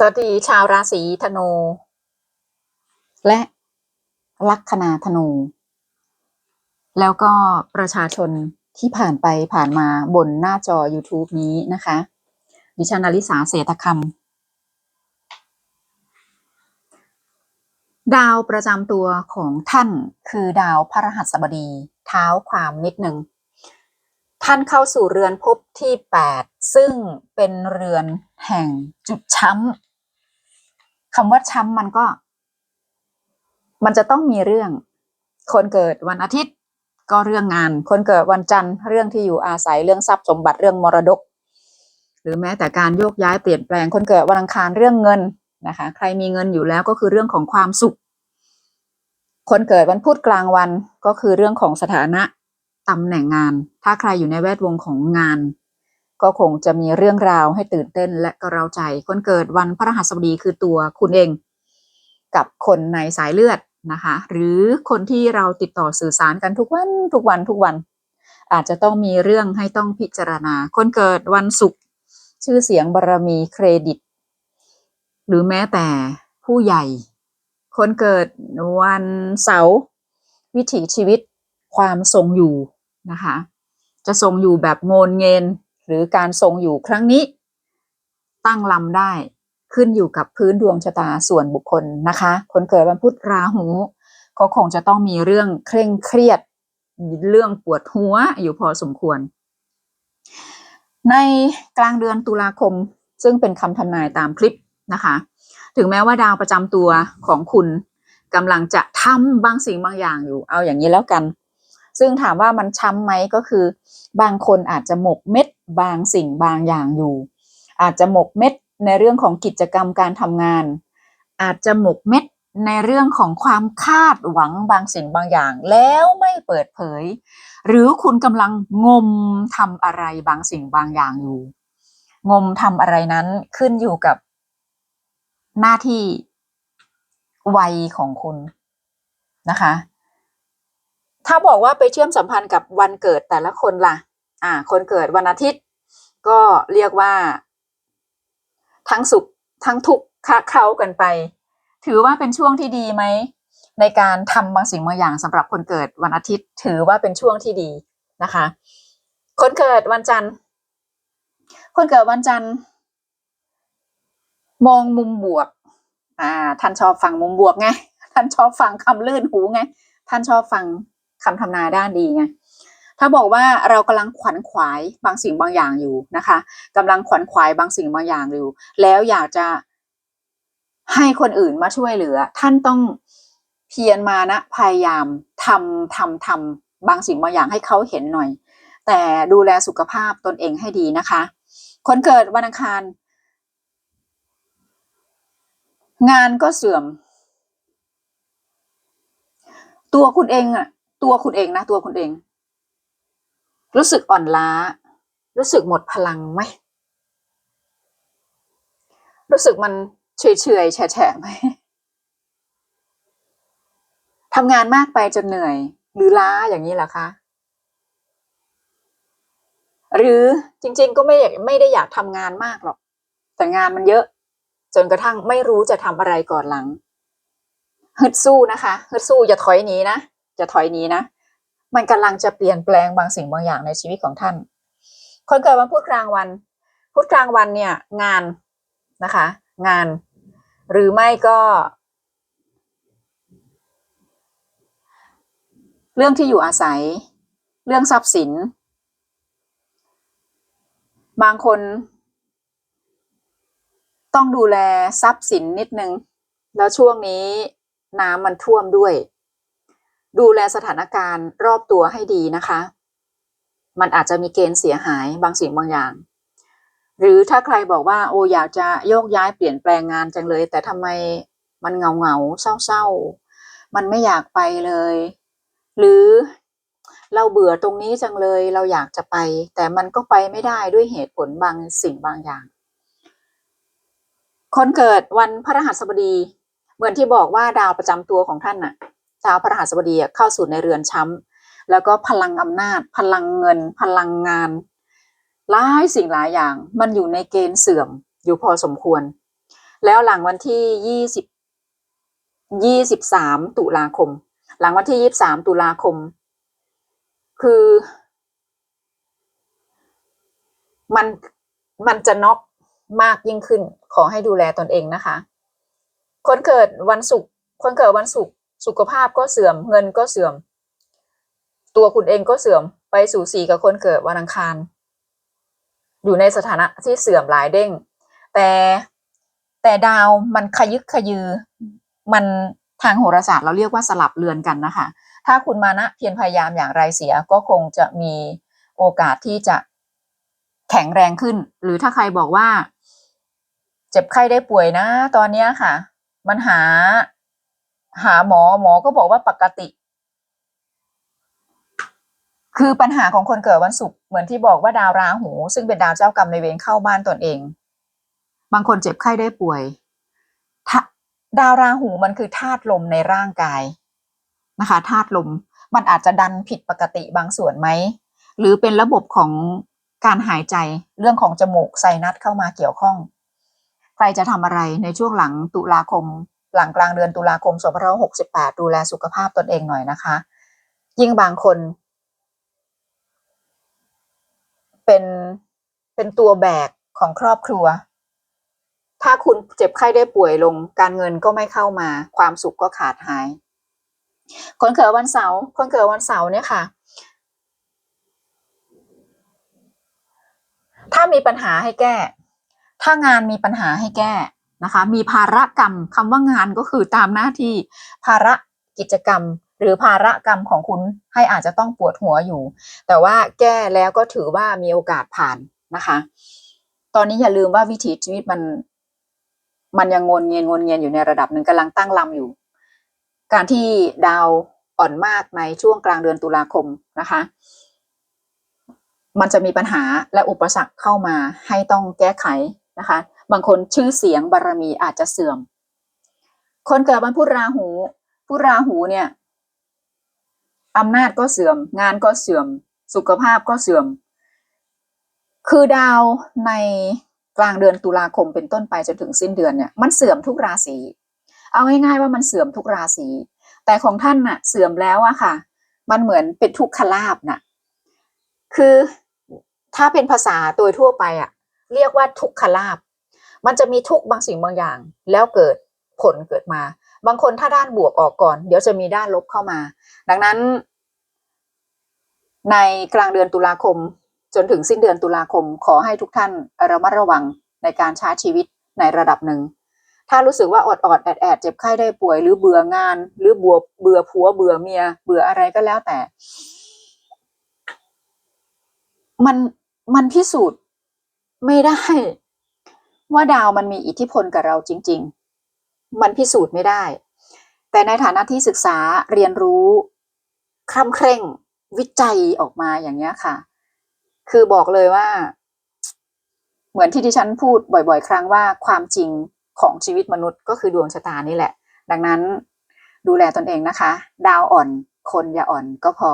สวัสดีชาวราศีธนู และลัคนาธนู แล้วก็ประชาชนที่ผ่านไปผ่านมาบนหน้าจอ YouTube นี้นะคะ ดิฉันอลิสาเศรษฐคำดาวประจำตัวของท่านคือดาวพระรหัสบดีเท้าความนิดหนึ่ง ท่านเข้าสู่เรือนภพที่ 8 ซึ่งเป็นเรือนแห่งจุดช้ำ คำว่าช้ำมันก็ มันจะต้องมีเรื่อง คนเกิดวันอาทิตย์ก็เรื่องงาน คนเกิดวันจันทร์เรื่องที่อยู่อาศัยเรื่องทรัพย์สมบัติเรื่องมรดก หรือแม้แต่การโยกย้ายเปลี่ยนแปลง คนเกิดวันอังคารเรื่องเงินนะคะ ใครมีเงินอยู่แล้วก็คือเรื่องของความสุข คนเกิดวันพุธกลางวันก็คือเรื่องของสถานะตำแหน่งงาน ถ้าใครอยู่ในแวดวงของงาน ก็คงจะมีเรื่องราวให้ตื่นเต้นและก็เราใจคนเกิดวันพระรหัสบดีคือตัวคุณเอง กับคนในสายเลือดนะคะ หรือคนที่เราติดต่อสื่อสารกันทุกวันทุกวันทุกวัน อาจจะต้องมีเรื่องให้ต้องพิจารณา คนเกิดวันศุกร์ชื่อเสียงบารรมีเครดิต หรือแม้แต่ผู้ใหญ่ คนเกิดวันเสาร์วิถีชีวิตความทรงอยู่นะคะ จะทรงอยู่แบบโงนเงิน หรือการทรงอยู่ครั้งนี้ ตั้งลำได้ขึ้นอยู่กับพื้นดวงชะตาส่วนบุคคลนะคะ คนเกิดวันพุธราหูก็คงจะต้องมีเรื่องเคร่งเครียด เรื่องปวดหัวอยู่พอสมควร ในกลางเดือนตุลาคมซึ่งเป็นคำทำนายตามคลิปนะคะ ถึงแม้ว่าดาวประจำตัวของคุณกำลังจะทำบางสิ่งบางอย่างอยู่ เอาอย่างนี้แล้วกัน ซึ่งถามว่ามันช้ำไหมก็คือ บางคนอาจจะหมกเม็ด บางสิ่งบางอย่างอยู่ อาจจะหมกเม็ดในเรื่องของกิจกรรมการทำงาน อาจจะหมกเม็ดในเรื่องของความคาดหวังบางสิ่งบางอย่าง แล้วไม่เปิดเผย หรือคุณกำลังงมทำอะไรบางสิ่งบางอย่างอยู่ งมทำอะไรนั้นขึ้นอยู่กับ หน้าที่วัยของคุณนะคะ ถ้าบอกว่าไปเชื่อมสัมพันธ์กับวันเกิดแต่ละคนล่ะ อ่า คนเกิดวันอาทิตย์ ก็เรียกว่า ทั้งสุขทั้งทุกข์คะเคล้ากันไป ถือว่าเป็นช่วงที่ดีไหม ในการทำบางสิ่งบางอย่างสำหรับคนเกิดวันอาทิตย์ ถือว่าเป็นช่วงที่ดีนะคะ คนเกิดวันจันทร์ คนเกิดวันจันทร์ มองมุมบวก อ่า ท่านชอบฟังมุมบวกไงท่านชอบฟังคำลื่นหูไงท่านชอบฟังคำทำนายด้านดีไง ถ้าบอกว่าเรากำลังขวัญขวายบางสิ่งบางอย่างอยู่นะคะกำลังขวัญขวายบางสิ่งบางอย่างอยู่ แล้วอยากจะให้คนอื่นมาช่วยเหลือ ท่านต้องเพียรมานะพยายามทำทำทำบางสิ่งบางอย่างให้เขาเห็นหน่อย แต่ดูแลสุขภาพตนเองให้ดีนะคะ คนเกิดวันอังคาร งานก็เสื่อม ตัวคุณเองอะตัวคุณเองนะ ตัวคุณเอง รู้สึกอ่อนล้า รู้สึกหมดพลังไหม รู้สึกมันเฉยเฉยแฉะแฉะไหมทำงานมากไปจนเหนื่อย หรือล้าอย่างนี้เหรอคะ หรือจริง ๆ ก็ไม่อยากไม่ได้อยากทำงานมากหรอก แต่งานมันเยอะ จนกระทั่งไม่รู้จะทำอะไรก่อนหลังฮึดสู้นะคะฮึดสู้อย่าถอยหนีนะจะถอยหนีนะ มันกำลังจะเปลี่ยนแปลงบางสิ่งบางอย่างในชีวิตของท่าน คนเกิดวันพุธกลางวันพุธกลางวันเนี่ย งานนะคะ งาน หรือไม่ก็ เรื่องที่อยู่อาศัย เรื่องทรัพย์สิน บางคน ต้องดูแลทรัพย์สินนิดนึง แล้วช่วงนี้น้ำมันท่วมด้วย ดูแลสถานการณ์รอบตัวให้ดีนะคะ มันอาจจะมีเกณฑ์เสียหายบางสิ่งบางอย่าง หรือถ้าใครบอกว่าโออยากจะโยกย้ายเปลี่ยนแปลงงานจังเลย แต่ทำไมมันเงาเงาเศร้าเศร้ามันไม่อยากไปเลย หรือเราเบื่อตรงนี้จังเลยเราอยากจะไป แต่มันก็ไปไม่ได้ด้วยเหตุผลบางสิ่งบางอย่าง คนเกิดวันพระรหัสบดี เหมือนที่บอกว่าดาวประจำตัวของท่านน่ะ ดาวพระรหัสบดีเข้าสู่ในเรือนช้ำแล้วก็พลังอำนาจ พลังเงิน พลังงานหลายสิ่งหลายอย่าง มันอยู่ในเกณฑ์เสื่อมอยู่พอสมควร แล้วหลังวันที่ยี่สิบยี่สิบสามตุลาคม หลังวันที่ยี่สิบสามตุลาคม คือ มันมันจะน็อกมากยิ่งขึ้น ขอให้ดูแลตนเองนะคะ คนเกิดวันศุกร์คนเกิดวันศุกร์ สุขภาพก็เสื่อม เงินก็เสื่อม ตัวคุณเองก็เสื่อมไปสู่สีกับคนเกิดวันอังคาร อยู่ในสถานะที่เสื่อมหลายเด้ง แต่แต่ดาวมันขยึกขยือ มันทางโหราศาสตร์เราเรียกว่าสลับเรือนกันนะคะ ถ้าคุณมานะเพียรพยายามอย่างไรเสียก็คงจะมีโอกาสที่จะแข็งแรงขึ้น หรือถ้าใครบอกว่า เจ็บไข้ได้ป่วยนะ ตอนนี้ค่ะ มันหา หาหมอหมอก็บอกว่าปกติ คือปัญหาของคนเกิดวันศุกร์เหมือนที่บอกว่าดาวราหู ซึ่งเป็นดาวเจ้ากรรมในเวรเข้าบ้านตนเอง บางคนเจ็บไข้ได้ป่วย ดาวราหูมันคือธาตุลมในร่างกายนะคะธาตุลมมันอาจจะดันผิดปกติบางส่วนไหม หรือเป็นระบบของการหายใจเรื่องของจมูกไซนัสเข้ามาเกี่ยวข้อง ใครจะทำอะไรในช่วงหลังตุลาคม หลังกลางเดือนตุลาคม2568 ดูแลสุขภาพตนเองหน่อยนะคะ ยิ่งบางคน เป็นเป็นตัวแบกของครอบครัว ถ้าคุณเจ็บไข้ได้ป่วยลง การเงินก็ไม่เข้ามา ความสุขก็ขาดหาย คนเกิดวันเสาร์คนเกิดวันเสาร์เนี่ยค่ะ ถ้ามีปัญหาให้แก้ ถ้างานมีปัญหาให้แก้ นะคะ มีภาระกรรมคำว่างานก็คือตามหน้าที่ภาระกิจกรรม หรือภาระกรรมของคุณให้อาจจะต้องปวดหัวอยู่ แต่ว่าแก้แล้วก็ถือว่ามีโอกาสผ่านนะคะ ตอนนี้อย่าลืมว่าวิถีชีวิตมันมันยังงนเงียนงนเงียนอยู่ในระดับหนึ่งกำลังตั้งลำอยู่ การที่ดาวอ่อนมากในช่วงกลางเดือนตุลาคมนะคะ มันจะมีปัญหาและอุปสรรคเข้ามาให้ต้องแก้ไขนะคะ บางคนชื่อเสียงบารมีอาจจะเสื่อม คนเกิดวันพุธราหูพุธราหูเนี่ยอำนาจก็เสื่อม งานก็เสื่อม สุขภาพก็เสื่อม คือดาวในกลางเดือนตุลาคมเป็นต้นไปจนถึงสิ้นเดือนเนี่ยมันเสื่อมทุกราศีเอาง่ายๆว่ามันเสื่อมทุกราศีแต่ของท่านน่ะ เสื่อมแล้วอะค่ะ มันเหมือนเป็นทุกขลาบน่ะ คือถ้าเป็นภาษาโดยทั่วไปอะเรียกว่าทุกขลาบ มันจะมีทุกบางสิ่งบางอย่าง แล้วเกิดผลเกิดมา บางคนถ้าด้านบวกออกก่อน เดี๋ยวจะมีด้านลบเข้ามา ดังนั้น ในกลางเดือนตุลาคม จนถึงสิ้นเดือนตุลาคม ขอให้ทุกท่านระมัดระวังในการใช้ชีวิตในระดับหนึ่ง ถ้ารู้สึกว่าอดอดแอดแอดเจ็บไข้ได้ป่วยหรือเบื่องาน หรือเบื่อเบื่อผัวเบื่อเมีย เบื่ออะไรก็แล้วแต่ มันมันพิสูจน์ไม่ได้ ว่าดาวมันมีอิทธิพลกับเราจริง ๆ มันพิสูจน์ไม่ได้ แต่ในฐานะที่ศึกษาเรียนรู้คร่ำเคร่งวิจัยออกมาอย่างเงี้ยค่ะ คือบอกเลยว่า เหมือนที่ดิฉันพูดบ่อย ๆ ครั้งว่าความจริงของชีวิตมนุษย์ก็คือดวงชะตานี่แหละ ดังนั้นดูแลตนเองนะคะ ดาวอ่อนคนอย่าอ่อนก็พอ